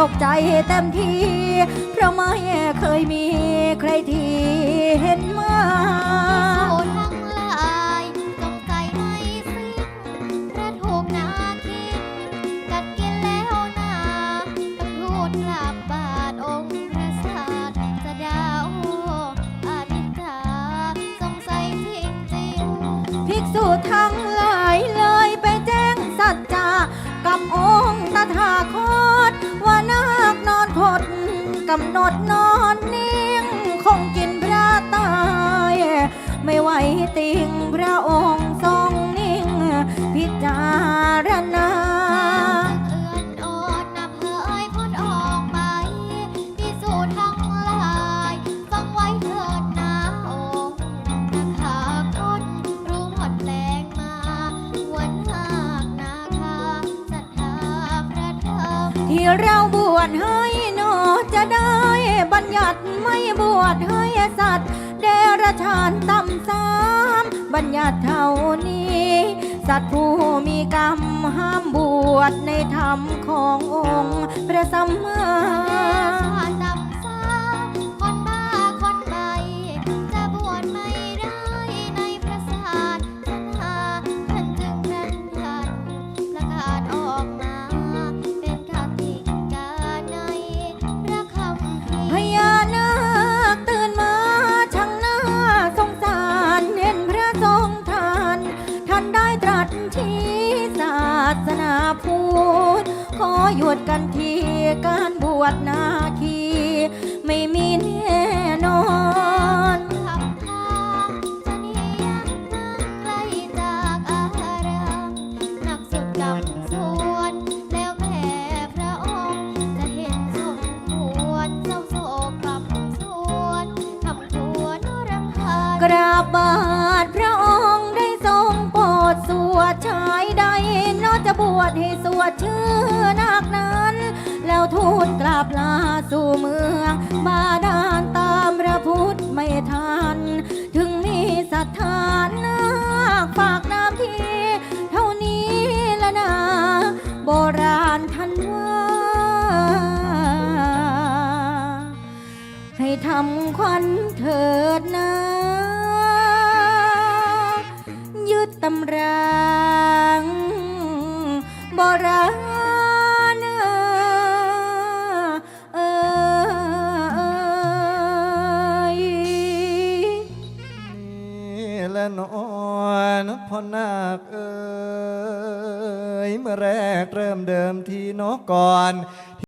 ตกใจเต็มที เพราะไม่เคยมีใครที่เห็นมาโอ้ทั้งหลายจงใจไม่สิ้นพระถูกนาคิดกัดกินแล้วนาต้องทูดกลับบาทองค์พระศาสดาโออาทิตย์าสงสัยจริงจริงๆภิกษุทั้ง กำหนดนอนนิ่ง คงกินพระตาย ไม่ไหวติงพระองค์ทรงนิ่ง พิจารณาเอื้อนโอดนับเผยพ้นออกไปพิสูจน์ทั้งหลายฟังไว้เถิดนะองค์นาคาคนรู้หมดแรงมาวันหากนาคาศรัทธาพระธรรมที่เราบวชให้หนอจะได้ ตว์ไม่บวชให้สัตว์เดรัจฉานต่ำสามบัญญัติเท่านี้ สัตว์ผู้มีกรรมห้ามบวชในธรรมขององค์ พระสัมมา พุทธขอหยุดกันทีการบวชนาคี ไม่มีแน่นอนทำทางจะหนียังนั่งไกลจากอารามหนักสุดกำสวดแล้วแผ่พระองค์จะเห็นสมควรเศร้าโศกกำสวนทำควรรำคาญกราบบา วชให้สวดชื่อนาคนั้น แล้วทูตกลับลาสู่เมือง บาดาลตามพระพุทธไม่ทัน ถึงมีศรัทธานาคฝากน้ำทีเท่านี้ละนา โบราณท่านว่า ให้ทำควันเถิดนะ และนอนพ่อนาคเอ้ยเมื่อแรกเริ่มเดิมทีนกก่อน